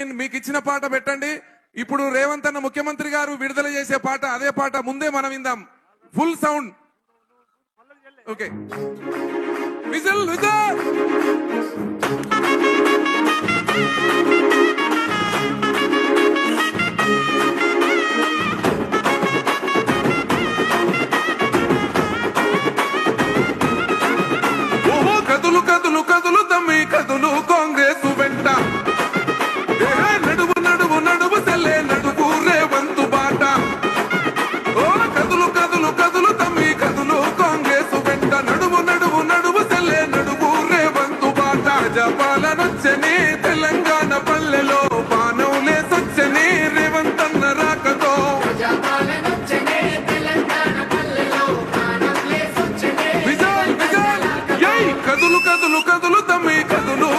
మీకు ఇచ్చిన పాట పెట్టండి. ఇప్పుడు రేవంత్ అన్న ముఖ్యమంత్రి గారు విడుదల చేసే పాట అదే పాట ముందే మనం విందాం. Full sound okay whistle whistle కదులు కదులు కదులు తమ్మి కదులు కో బాట జపాలనొచ్చని తెలంగాణ పల్లెలో బాణంలే సొచ్చని రేవంత్ అన్న రాకతో. విజయ్ విజయ్! కదులు కదులు కదులు తమ్మి కదులు.